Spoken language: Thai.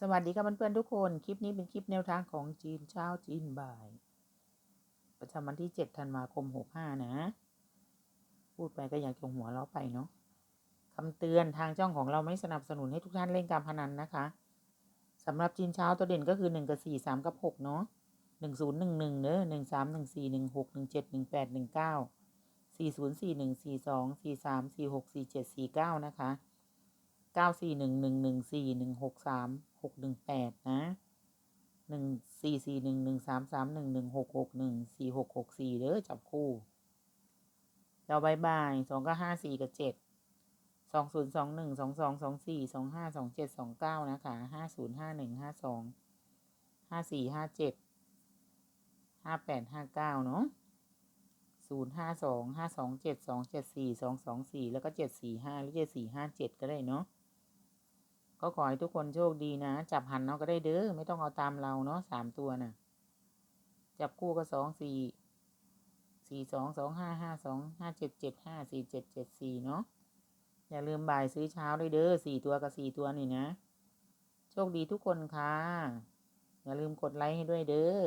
สวัสดีครับเพื่อนๆทุกคน คลิปนี้เป็นคลิปแนวทางของจีนเช้าจีนบ่าย ประจำวันที่ 7 ธันวาคม 65 นะ พูดไปก็อยากจะหัวเราะไปเนาะคำเตือนทางจ้องของเราไม่สนับสนุนให้ทุกท่านเล่นการพนันนะคะสำหรับจีนเช้าตัวเด่นก็คือ 1 กับ 4 3 กับ 6 เนาะ1011เนอะ13 14 16 17 18 19 40 41 42 43 46 47 49 นะคะ เก้าสี่หนึ่งหนึ่งหนึ่งสี่หนึ่งหกสามหกหนึ่งแปดนะหนึ่งสี่สี่หนึ่งหนึ่งสามสามหนึ่งหนึ่งหกหกหนึ่งสี่หกหกสี่เด้อจับคู่เราบายบายสองก็ห้าสี่กับเจ็ดสองศูนย์สองหนึ่งสองสองสองสี่สองห้าสองเจ็ดสองเก้านะคะห้าศูนย์ห้าหนึ่งห้าสองห้าสี่ห้าเจ็ดห้าแปดห้าเก้าเนาะศูนย์ห้าสองห้าสองเจ็ดสองเจ็ดสี่สองสองสี่แล้วก็เจ็ดสี่ห้าหรือเจ็ดสี่ห้าเจ็ดก็ได้เนาะ ก็ขอให้ทุกคนโชคดีนะ จับหันเนาะก็ได้เด้อไม่ต้องเอาตามเราเนาะสามตัวน่ะ จับคู่ก็สองสี่สี่สองสองห้าห้าสองห้าเจ็ดเจ็ดห้าสี่เจ็ดเจ็ดสี่เนาะอย่าลืมบ่ายซื้อเช้าด้วยเด้อสี่ตัวกับสี่ตัวนี่นะ โชคดีทุกคนค่ะ อย่าลืมกดไลค์ให้ด้วยเด้อ